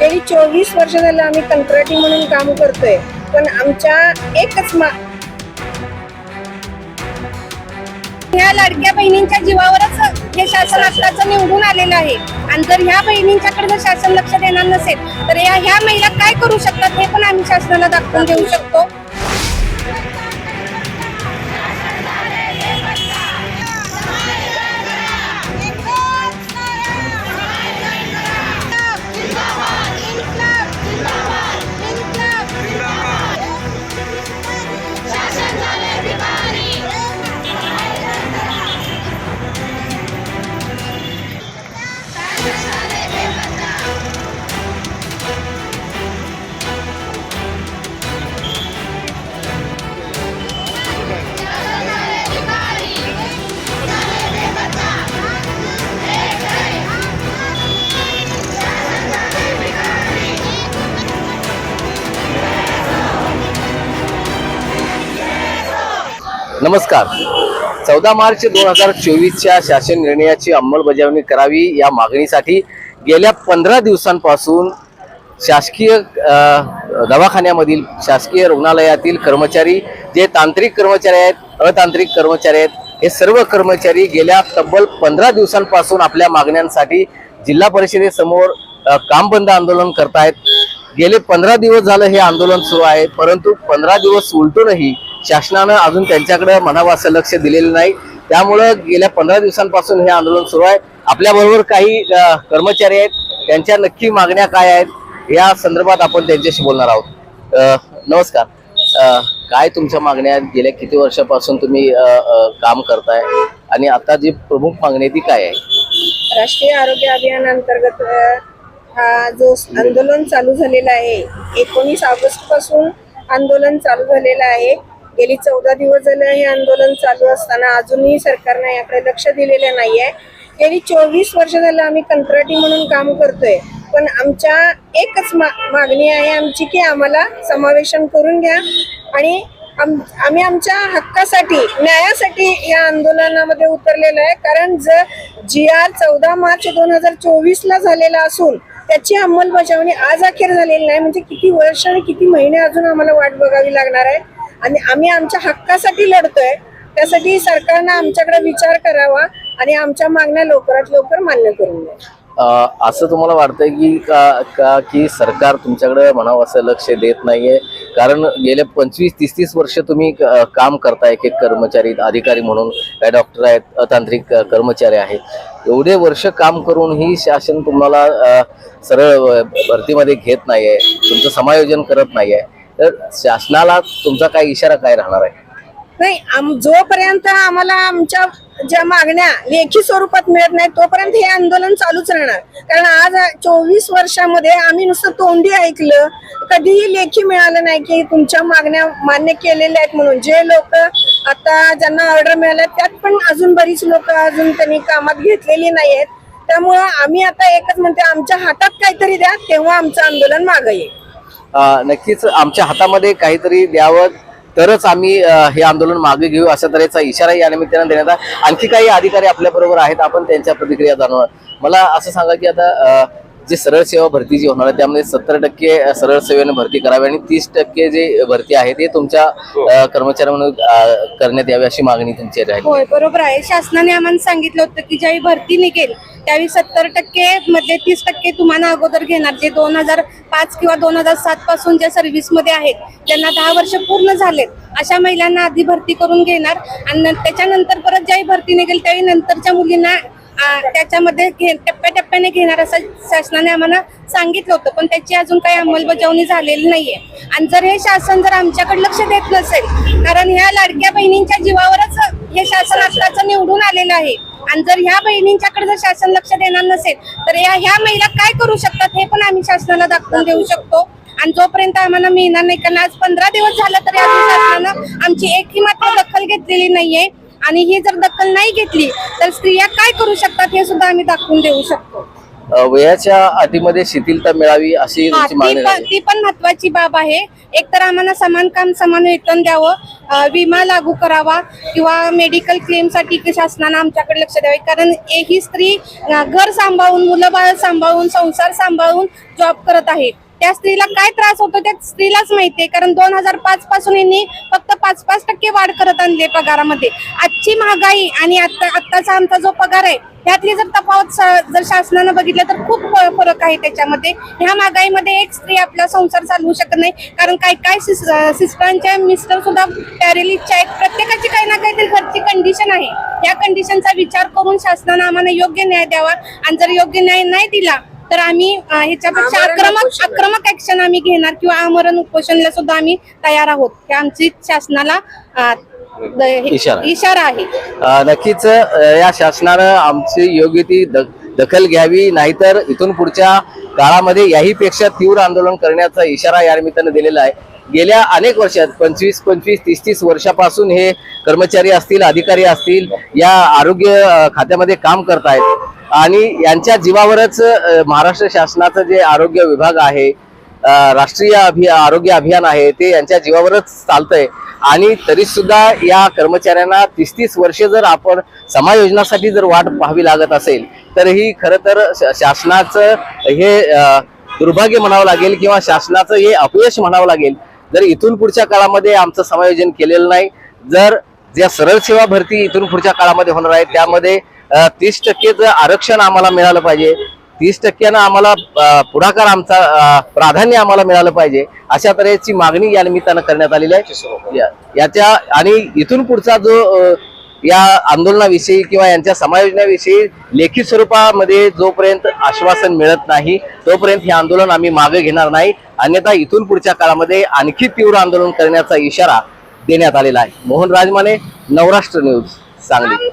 गेली चोवीस वर्ष झालं आम्ही कंत्राटी म्हणून काम करतोय पण आमच्या एकच मा ह्या लाडक्या बहिणींच्या जीवावरच हे शासन आत्ताचं निवडून आलेलं आहे. आणि जर ह्या बहिणींच्याकडे जर शासन लक्ष देणार नसेल तर या ह्या महिला काय करू शकतात हे पण आम्ही शासनाला दाखवून देऊ शकतो. नमस्कार. चौदा मार्च दोन हजार चोवीसच्या शासन निर्णयाची अंमलबजावणी करावी या मागणीसाठी गेल्या पंधरा दिवसांपासून शासकीय दवाखान्यामधील शासकीय रुग्णालयातील कर्मचारी जे तांत्रिक कर्मचारी आहेत अतांत्रिक कर्मचारी आहेत हे सर्व कर्मचारी गेल्या तब्बल पंधरा दिवसांपासून आपल्या मागण्यांसाठी जिल्हा परिषदेसमोर काम बंद आंदोलन करतायत. गेले पंधरा दिवस झालं हे आंदोलन सुरू आहे परंतु पंधरा दिवस उलटूनही शासनानं अजून त्यांच्याकडे म्हणावं असं लक्ष दिलेलं नाही. त्यामुळं गेल्या पंधरा दिवसांपासून हे आंदोलन सुरू आहे. आपल्याबरोबर काही कर्मचारी आहेत. त्यांच्या नक्की मागण्या काय आहेत या संदर्भात आपण त्यांच्याशी बोलणार आहोत. नमस्कार. काय तुमच्या मागण्या आहेत? गेल्या किती वर्षापासून तुम्ही काम करताय? आणि आता जी प्रमुख मागणी आहे ती काय आहे? राष्ट्रीय आरोग्य अभियान अंतर्गत हा जो आंदोलन चालू झालेला आहे एकोणीस ऑगस्टपासून आंदोलन चालू झालेलं आहे. गेली चौदा दिवस झालं हे आंदोलन चालू असताना अजूनही सरकारने याकडे लक्ष दिलेलं नाही आहे गेली चोवीस वर्ष झालं आम्ही कंत्राटी म्हणून काम करतोय. पण आमच्या एकच मा मागणी आहे आमची की आम्हाला समावेशन करून घ्या आणि आम- आम्ही आमच्या हक्कासाठी न्यायासाठी या आंदोलनामध्ये उतरलेलं आहे. कारण जर जी आर चौदा मार्च दोन हजार चोवीसला झालेला असून त्याची अंमलबजावणी आज अखेर झालेली नाही. म्हणजे किती वर्ष आणि किती महिने अजून आम्हाला वाट बघावी लागणार आहे? आणि आम्ही आमच्या हक्कासाठी लढतोय त्यासाठी सरकारनं आमच्याकडे विचार करावा आणि आमच्या मागण्या लवकरात लवकर मान्य करून असं तुम्हाला वाटतंय की का का की सरकार तुमच्याकडे म्हणावं असं लक्ष देत नाहीये? कारण गेले पंचवीस तीस तीस वर्ष तुम्ही क- काम करताय एक एक कर्मचारी अधिकारी म्हणून काय डॉक्टर आहेत तांत्रिक कर्मचारी आहेत. एवढे वर्ष काम करूनही शासन तुम्हाला सरळ भरतीमध्ये घेत नाहीये तुमचं समायोजन करत नाहीये. तर शासनाला तुमचा काय इशारा काय राहणार आहे? नाही आम जोपर्यंत आम्हाला आमच्या ज्या मागण्या लेखी स्वरूपात मिळत नाही तोपर्यंत हे आंदोलन चालूच राहणार. कारण आज चोवीस वर्षामध्ये आम्ही नुसतं तोंडी ऐकलं कधीही लेखी मिळालं नाही की तुमच्या मागण्या मान्य केलेल्या आहेत म्हणून. जे लोक आता ज्यांना ऑर्डर मिळाल्या त्यात पण अजून बरीच लोक अजून त्यांनी कामात घेतलेली नाही आहेत त्यामुळं आम्ही आता एकच म्हणते आमच्या हातात काहीतरी द्या तेव्हा आमचं आंदोलन मागं येईल. नक्कीच आमच्या हातामध्ये काहीतरी द्यावं तरच आम्ही हे आंदोलन मागे घेऊ अशा तऱ्हेचा इशारा या निमित्तानं देण्यात आला. आणखी काही अधिकारी आपल्याबरोबर आहेत आपण त्यांच्या प्रतिक्रिया जाणवणार मला असं सांगा की आता जे सरळ सेवा भरती जी होणार आहे त्यामध्ये सत्तर टक्के सरळ सेवेने भरती करावी आणि तीस टक्के जे भरती आहे ते तुमच्या म्हणून अ, करण्यात यावी अशी मागणी तुमची राहील होय बरोबर आहे. शासनाने आम्हाला सांगितलं होतं की ज्यावेळी भरती निघेल त्यावेळी सत्तर टक्के मध्ये तीस टक्के तुम्हाला अगोदर घेणार. जे दोन हजार पाच किंवा दोन हजार सात पासून ज्या सर्व्हिसमध्ये आहेत त्यांना दहा वर्ष पूर्ण झालेत. अशा महिलांना आधी भरती करून घेणार. आणि त्याच्यानंतर परत ज्यावेळी भरती निघेल त्यावेळी नंतरच्या मुलींना त्याच्यामध्ये घे टप्प्याटप्प्याने घेणार असं शासनाने आम्हाला सांगितलं होतं. पण त्याची अजून काही अंमलबजावणी झालेली नाहीये. आणि जर हे शासन जर आमच्याकडे लक्ष देत नसेल कारण ह्या लाडक्या बहिणींच्या जीवावरच हे शासन आत्ताचं निवडून आलेलं आहे. आणि जर ह्या बहिणींच्याकडे जर शासन लक्ष देणार नसेल तर या ह्या महिला काय करू शकतात हे पण आम्ही शासनाला दाखवून देऊ शकतो. आणि जोपर्यंत आम्हाला मिळणार नाही कारण आज पंधरा दिवस झालं तरी अजून शासनानं आमची एकही मात्र दखल घेतलेली नाहीये. आणि ही जर दखल नाही घेतली तर स्त्रिया काय करू शकतात हे सुद्धा आम्ही दाखवून देऊ शकतो. वयाच्या अटीमध्ये शिथिलता मिळावी अशी ती पण राहील. ती पण महत्वाची बाब आहे. एक तर आम्हाला समान काम समान वेतन द्यावं विमा लागू करावा किंवा मेडिकल क्लेमसाठी शासनानं आमच्याकडे लक्ष द्यावे. कारण ही स्त्री घर सांभाळून मुलं बाळ सांभाळून संसार सांभाळून जॉब करत आहे. त्या स्त्रीला काय त्रास होतो त्या स्त्रीलाच माहितीये कारण दोन हजार पाच पासून यांनी फक्त पाच पाच टक्के वाढ करत आणली आहे पगारामध्ये. आजची महागाई आणि आता आत्ताचा आमचा जो पगार आहे त्यातली जर तफावत जर शासनानं बघितलं तर खूप फ- फरक आहे त्याच्यामध्ये. ह्या महागाईमध्ये एक स्त्री आपला संसार चालवू शकत नाही. कारण काय काय सिस्टरांच्या मिस्टर सुद्धा पॅरेलिसच्या आहेत प्रत्येकाची काही ना काहीतरी घरची कंडिशन आहे. या कंडिशनचा विचार करून शासनानं आम्हाला योग्य न्याय द्यावा. आणि जर योग्य न्याय नाही दिला तर आम्ही ह्याच्यापेक्षा आक्रमक. आक्रमक ऍक्शन आम्ही घेणार किंवा आमरण उपोषणला सुद्धा आम्ही तयार आहोत हे आमची शासनाला हे- इशारा. आहे नक्कीच या शासनानं आमची योग्य ती दखल घ्यावी नाहीतर इथून पुढच्या काळामध्ये याहीपेक्षा तीव्र आंदोलन करण्याचा इशारा या निमित्तानं दिलेला आहे गेल्या अनेक वर्षात पंचवीस पंचवीस तीस तीस वर्षापासून हे कर्मचारी असतील अधिकारी असतील या आरोग्य खात्यामध्ये काम करतायत आणि यांच्या जीवावरच महाराष्ट्र शासनाचं जे आरोग्य विभाग आहे राष्ट्रीय अभि आरोग्य अभियान आहे ते यांच्या जीवावरच चालतंय. आणि तरी सुद्धा या कर्मचाऱ्यांना तीस तीस वर्षे जर आपण समायोजनासाठी जर वाट पाहावी लागत असेल तर ही खरं तर शासनाचं हे दुर्भाग्य म्हणावं लागेल किंवा शासनाचं हे अपयश म्हणावं लागेल. जर इथून पुढच्या काळामध्ये आमचं समायोजन केलेलं नाही जर ज्या सरळ सेवा भरती इथून पुढच्या काळामध्ये होणार आहे त्यामध्ये तीस टक्केचं आरक्षण आम्हाला मिळालं पाहिजे तीस टक्क्यानं आम्हाला पुढाकार आमचा प्राधान्य आम्हाला मिळालं पाहिजे अशा तऱ्हेची मागणी या निमित्तानं करण्यात आलेली आहे. याच्या आणि इथून पुढचा जो या आंदोलनाविषयी किंवा यांच्या समायोजनाविषयी लेखी स्वरूपामध्ये जोपर्यंत आश्वासन मिळत नाही तोपर्यंत हे आंदोलन आम्ही मागे घेणार नाही. अन्यथा इथून पुढच्या काळामध्ये आणखी तीव्र आंदोलन करण्याचा इशारा देण्यात आलेला आहे. मोहन राजमाने नवराष्ट्र न्यूज सांगली.